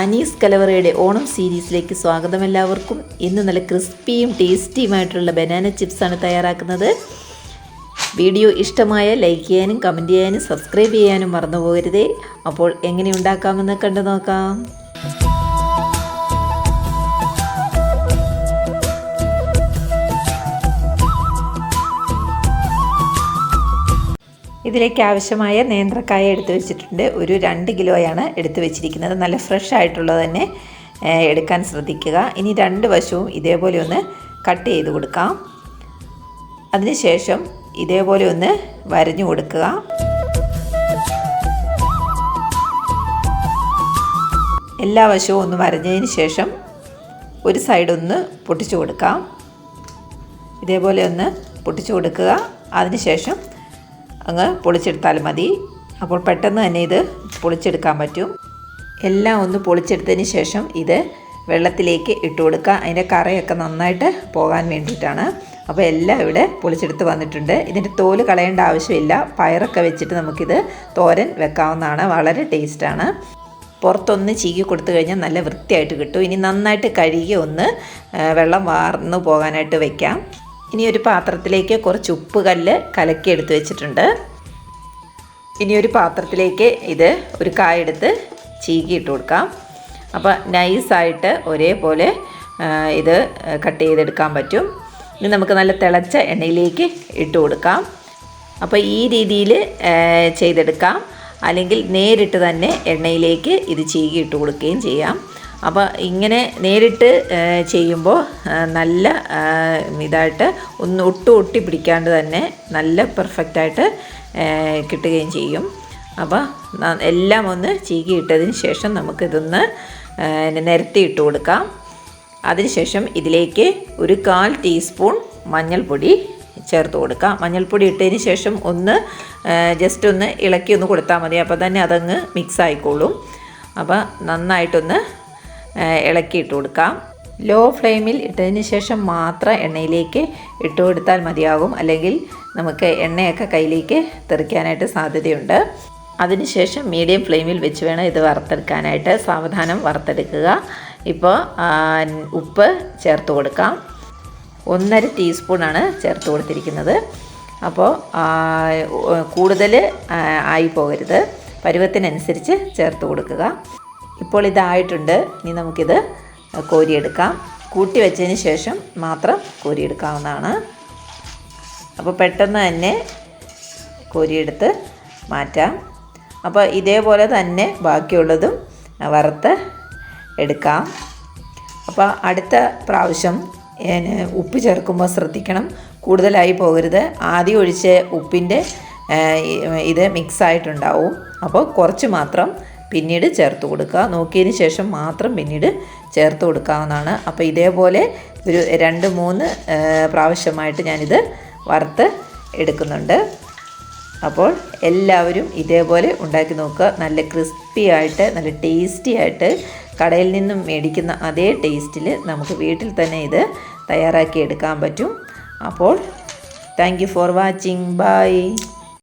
അനീസ് കലവറയുടെ ഓണം സീരീസിലേക്ക് സ്വാഗതം എല്ലാവർക്കും. ഇന്ന് നല്ല ക്രിസ്പിയും ടേസ്റ്റിയുമായിട്ടുള്ള ബനാന ചിപ്സാണ് തയ്യാറാക്കുന്നത്. വീഡിയോ ഇഷ്ടമായ ലൈക്ക് ചെയ്യാനും കമന്റ് ചെയ്യാനും സബ്സ്ക്രൈബ് ചെയ്യാനും മറന്നു പോകരുതേ. അപ്പോൾ എങ്ങനെ ഉണ്ടാക്കാമെന്ന് കണ്ടു നോക്കാം. ഇതിലേക്ക് ആവശ്യമായ നേന്ത്രക്കായ എടുത്തു വെച്ചിട്ടുണ്ട്. ഒരു രണ്ട് കിലോയാണ് എടുത്തു വെച്ചിരിക്കുന്നത്. നല്ല ഫ്രഷ് ആയിട്ടുള്ളത് തന്നെ എടുക്കാൻ ശ്രദ്ധിക്കുക. ഇനി രണ്ട് വശവും ഇതേപോലെ ഒന്ന് കട്ട് ചെയ്ത് കൊടുക്കാം. അതിനുശേഷം ഇതേപോലെ ഒന്ന് വരഞ്ഞു കൊടുക്കുക. എല്ലാ വശവും ഒന്ന് വരഞ്ഞതിന് ശേഷം ഒരു സൈഡ് ഒന്ന് പൊട്ടിച്ചു കൊടുക്കാം. ഇതേപോലെ ഒന്ന് പൊട്ടിച്ചു കൊടുക്കുക. അതിനുശേഷം അങ്ങ് പൊളിച്ചെടുത്താൽ മതി. അപ്പോൾ പെട്ടെന്ന് തന്നെ ഇത് പൊളിച്ചെടുക്കാൻ പറ്റും. എല്ലാം ഒന്ന് പൊളിച്ചെടുത്തതിന് ശേഷം ഇത് വെള്ളത്തിലേക്ക് ഇട്ട് കൊടുക്കുക. അതിന്റെ കറയൊക്കെ നന്നായിട്ട് പോകാൻ വേണ്ടിയിട്ടാണ്. അപ്പോൾ എല്ലാം ഇവിടെ പൊളിച്ചെടുത്ത് വന്നിട്ടുണ്ട്. ഇതിന്റെ തോൽ കളയേണ്ട ആവശ്യമില്ല. പയറൊക്കെ വെച്ചിട്ട് നമുക്കിത് തോരൻ വെക്കാവുന്നതാണ്. വളരെ ടേസ്റ്റാണ്. പുറത്തൊന്ന് ചീകി കൊടുത്തു കഴിഞ്ഞാൽ നല്ല വൃത്തിയായിട്ട് കിട്ടും. ഇനി നന്നായിട്ട് കഴുകി ഒന്ന് വെള്ളം വാർന്നു പോകാനായിട്ട് വെക്കാം. ഇനി ഒരു പാത്രത്തിലേക്ക് കുറച്ച് ഉപ്പ് കല്ല് കലക്കി എടുത്ത് വെച്ചിട്ടുണ്ട്. ഇനി ഒരു പാത്രത്തിലേക്ക് ഇത് ഒരു കായെടുത്ത് ചീകി ഇട്ട് കൊടുക്കാം. അപ്പോൾ നൈസായിട്ട് ഒരേപോലെ ഇത് കട്ട് ചെയ്തെടുക്കാൻ പറ്റും. ഇനി നമുക്ക് നല്ല തിളച്ച എണ്ണയിലേക്ക് ഇട്ട് കൊടുക്കാം. അപ്പോൾ ഈ രീതിയിൽ ചെയ്തെടുക്കാം. അല്ലെങ്കിൽ നേരിട്ട് തന്നെ എണ്ണയിലേക്ക് ഇത് ചീകി ഇട്ട് കൊടുക്കുകയും ചെയ്യാം. അപ്പോൾ ഇങ്ങനെ നേരിട്ട് ചെയ്യുമ്പോൾ നല്ല ഇതായിട്ട് ഒന്ന് ഒട്ടും ഒട്ടി പിടിക്കാണ്ട് തന്നെ നല്ല പെർഫെക്റ്റായിട്ട് കിട്ടുകയും ചെയ്യും. അപ്പോൾ എല്ലാം ഒന്ന് ചീകി ഇട്ടതിന് ശേഷം നമുക്കിതൊന്ന് ആ, നിരത്തി ഇട്ട് കൊടുക്കാം. അതിനുശേഷം ഇതിലേക്ക് ഒരു കാൽ ടീസ്പൂൺ മഞ്ഞൾപ്പൊടി ചേർത്ത് കൊടുക്കാം. മഞ്ഞൾപ്പൊടി ഇട്ടതിന് ശേഷം ഒന്ന് ജസ്റ്റ് ഒന്ന് ഇളക്കി ഒന്ന് കൊടുത്താൽ മതി. അപ്പോൾ തന്നെ അതങ്ങ് മിക്സ് ആയിക്കോളും. അപ്പോൾ നന്നായിട്ടൊന്ന് ആ, ഇളക്കി കൊടുക്കാം. ലോ ഫ്ലെയിമിൽ ഇട്ടതിന് ശേഷം മാത്രം എണ്ണയിലേക്ക് ഇട്ട് കൊടുത്താൽ മതിയാകും. അല്ലെങ്കിൽ നമുക്ക് എണ്ണയൊക്കെ കയ്യിലേക്ക് തെറിക്കാനായിട്ട് സാധ്യതയുണ്ട്. അതിനുശേഷം മീഡിയം ഫ്ലെയിമിൽ വെച്ച് വേണം ഇത് വറുത്തെടുക്കാനായിട്ട്. സാവധാനം വറുത്തെടുക്കുക. ഇപ്പോൾ ഉപ്പ് ചേർത്ത് കൊടുക്കാം. ഒന്നര ടീസ്പൂണാണ് ചേർത്ത് കൊടുത്തിരിക്കുന്നത്. അപ്പോൾ കൂടുതൽ ആയി പോകരുത്. പരുവത്തിനനുസരിച്ച് ചേർത്ത് കൊടുക്കുക. ഇപ്പോൾ ഇതായിട്ടുണ്ട്. ഇനി നമുക്കിത് കോരിയെടുക്കാം. കൂട്ടി വെച്ചതിന് ശേഷം മാത്രം കോരിയെടുക്കാവുന്നതാണ്. അപ്പോൾ പെട്ടെന്ന് തന്നെ കോരിയെടുത്ത് മാറ്റാം. അപ്പോൾ ഇതേപോലെ തന്നെ ബാക്കിയുള്ളതും വറുത്ത് എടുക്കാം. അപ്പോൾ അടുത്ത പ്രാവശ്യം ഉപ്പ് ചേർക്കുമ്പോൾ ശ്രദ്ധിക്കണം. കൂടുതലായി പോകരുത്. ആദ്യം ഒഴിച്ച് ഉപ്പിന്റെ ഇത് മിക്സായിട്ടുണ്ടാവും. അപ്പോൾ കുറച്ച് മാത്രം പിന്നീട് ചേർത്ത് കൊടുക്കുക. നോക്കിയതിന് ശേഷം മാത്രം പിന്നീട് ചേർത്ത് കൊടുക്കാവുന്നതാണ്. അപ്പോൾ ഇതേപോലെ ഒരു രണ്ട് മൂന്ന് പ്രാവശ്യമായിട്ട് ഞാനിത് വറുത്ത് എടുക്കുന്നുണ്ട്. അപ്പോൾ എല്ലാവരും ഇതേപോലെ ഉണ്ടാക്കി നോക്കുക. നല്ല ക്രിസ്പി ആയിട്ട് നല്ല ടേസ്റ്റി ആയിട്ട് കടയിൽ നിന്നും മേടിക്കുന്ന അതേ ടേസ്റ്റിൽ നമുക്ക് വീട്ടിൽ തന്നെ ഇത് തയ്യാറാക്കി എടുക്കാൻ പറ്റും. അപ്പോൾ thank you for watching. Bye.